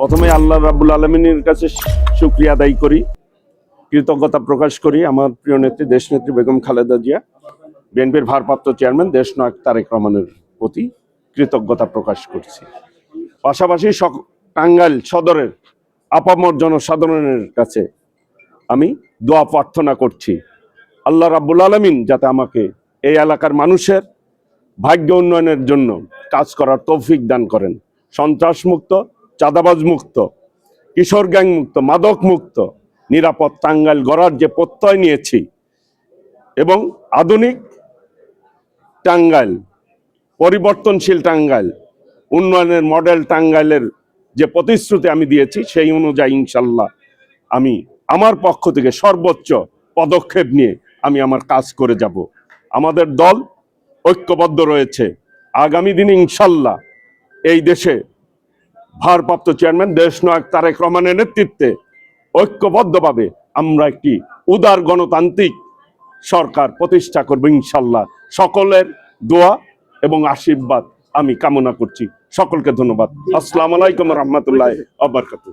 প্রথমে আল্লাহ রাবুল আলমিনের কাছে শুক্রিয়া আদায় করি, কৃতজ্ঞতা প্রকাশ করি আমার প্রিয় নেত্রী দেশনেত্রী বেগম খালেদা জিয়া, বিএনপির ভারপ্রাপ্ত চেয়ারম্যান দেশ দেশনায়ক তারেক রহমানের প্রতি কৃতজ্ঞতা প্রকাশ করছি। পাশাপাশি টাঙ্গাইল সদরের আপামর জনসাধারণের কাছে আমি দোয়া প্রার্থনা করছি, আল্লাহ রাব্বুল আলমিন যাতে আমাকে এই এলাকার মানুষের ভাগ্য উন্নয়নের জন্য কাজ করার তৌফিক দান করেন। সন্ত্রাস মুক্ত চাঁদাবাজ মুক্ত, কিশোর গ্যাং মুক্ত, মাদক মুক্ত, নিরাপদ টাঙ্গাইল গড়ার যে প্রত্যয় নিয়েছি এবং আধুনিক টাঙ্গাইল, পরিবর্তনশীল টাঙ্গাইল, উন্নয়নের মডেল টাঙ্গাইলের যে প্রতিশ্রুতি আমি দিয়েছি সেই অনুযায়ী ইনশাল্লাহ আমি আমার পক্ষ থেকে সর্বোচ্চ পদক্ষেপ নিয়ে আমি আমার কাজ করে যাব। আমাদের দল ঐক্যবদ্ধ রয়েছে। আগামী দিনে ইনশাল্লাহ এই দেশে ভারপ্রাপ্ত চেয়ারম্যান দেশ নায়ক তারেক রহমানের নেতৃত্বে ঐক্যবদ্ধভাবে আমরা একটি উদার গণতান্ত্রিক সরকার প্রতিষ্ঠা করব ইনশাল্লাহ। সকলের দোয়া এবং আশীর্বাদ আমি কামনা করছি। সকলকে ধন্যবাদ। আসসালামু আলাইকুম রহমতুল্লাহ আবরকাত